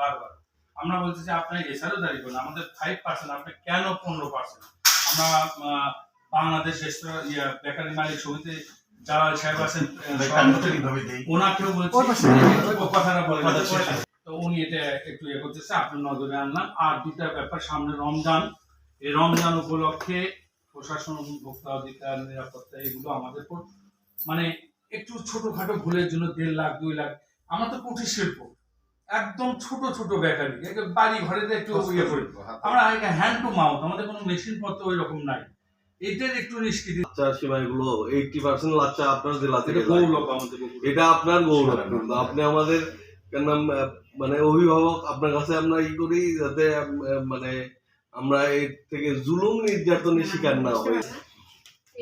বারবার। আমরা বলছি যে আপনি এছাড়াও দাঁড়িয়ে করুন আমাদের ফাইভ পার্সেন্ট আপনি কেন পনেরো পার্সেন্ট আমরা বাংলাদেশ রেস্তোরাঁ ইয়া বেকারি মালিক সমিতি যারা সাহেব আছেন কীভাবে দেই? ওনাকেও বলছি কথাটা বলে। তো উনি এটা একটু ইয়ে করতেছে আপনার নজরে আনলাম। আর দুটা ব্যাপার সামনে রমজান। এই রমজান উপলক্ষে প্রশাসন ভোক্তা অধিকার নিরাপত্তা এগুলো আমাদের মানে একটু ছোটখাটো ভুলের জন্য দেড় লাখ দুই লাখ। আমরা তো কুটির শিল্প। একদম ছোট ছোট একে বাড়ি ঘরে একটু ইয়ে করি। আমরা হ্যান্ড টু মাউথ আমাদের কোনো মেশিন পত্র ওই রকম নাই। এটার একটু নিষ্কৃতি। লাচ্চা সীমাইগুলো এইটটি পার্সেন্ট লাচ্চা আপনার জেলা থেকে গৌরব আমাদের এটা আপনার গৌরব। কিন্তু আপনি আমাদের কেন মানে অভিভাবক আপনার কাছে আমরা ই করি যাতে মানে আমরা এর থেকে জুলুম নির্যাতনের শিকার না হই।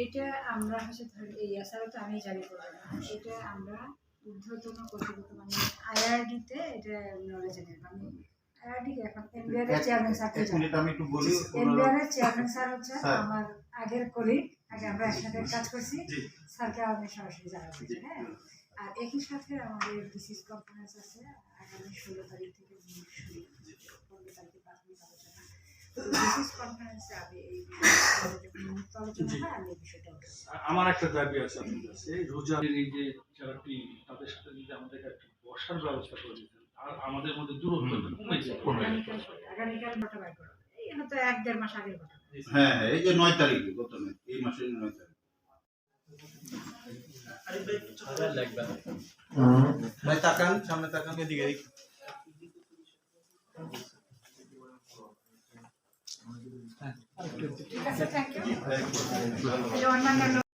এটা আমরা হচ্ছে এই আসারও তো আমি করব না। এটা আমরা ঊর্ধ্বতন কর্তৃপক্ষ মানে আইআরডিতে এটা নলেজ নেব মানে আইআরডি এখন এনবিআর এর চেয়ারম্যান স্যারকে এক মিনিট আমি একটু বলি এনবিআর এর চেয়ারম্যান স্যার হচ্ছে আমার আগের কলিগ আগে আমরা একসাথে কাজ করছি। স্যারকে আমি সরাসরি জানাচ্ছি হ্যাঁ? আর একই সাথে আমাদের ডিসিস কনফারেন্স আছে আগামী ষোলো তারিখ থেকে শুরু পনেরো তারিখে প্রাথমিক আলোচনা ডিসিস কনফারেন্সে আমি এই বিষয়ে যখন মুক্ত আলোচনা হয় আমি এই বিষয়টা উঠাবো। আমার একটা দাবি আছে আপনার কাছে। রোজার এই যে যারা টিম তাদের সাথে যদি আমাদের একটা বসার ব্যবস্থা করে দিতেন আর আমাদের মধ্যে দূরত্বটা কমে যায় হ্যাঁ হ্যাঁ এই যে নয় তারিখ গত এই মাসের নয় তারিখ। ভাই তাকান সামনে তাকান। এদিকে। ঠিক আছে থ্যাংক ইউ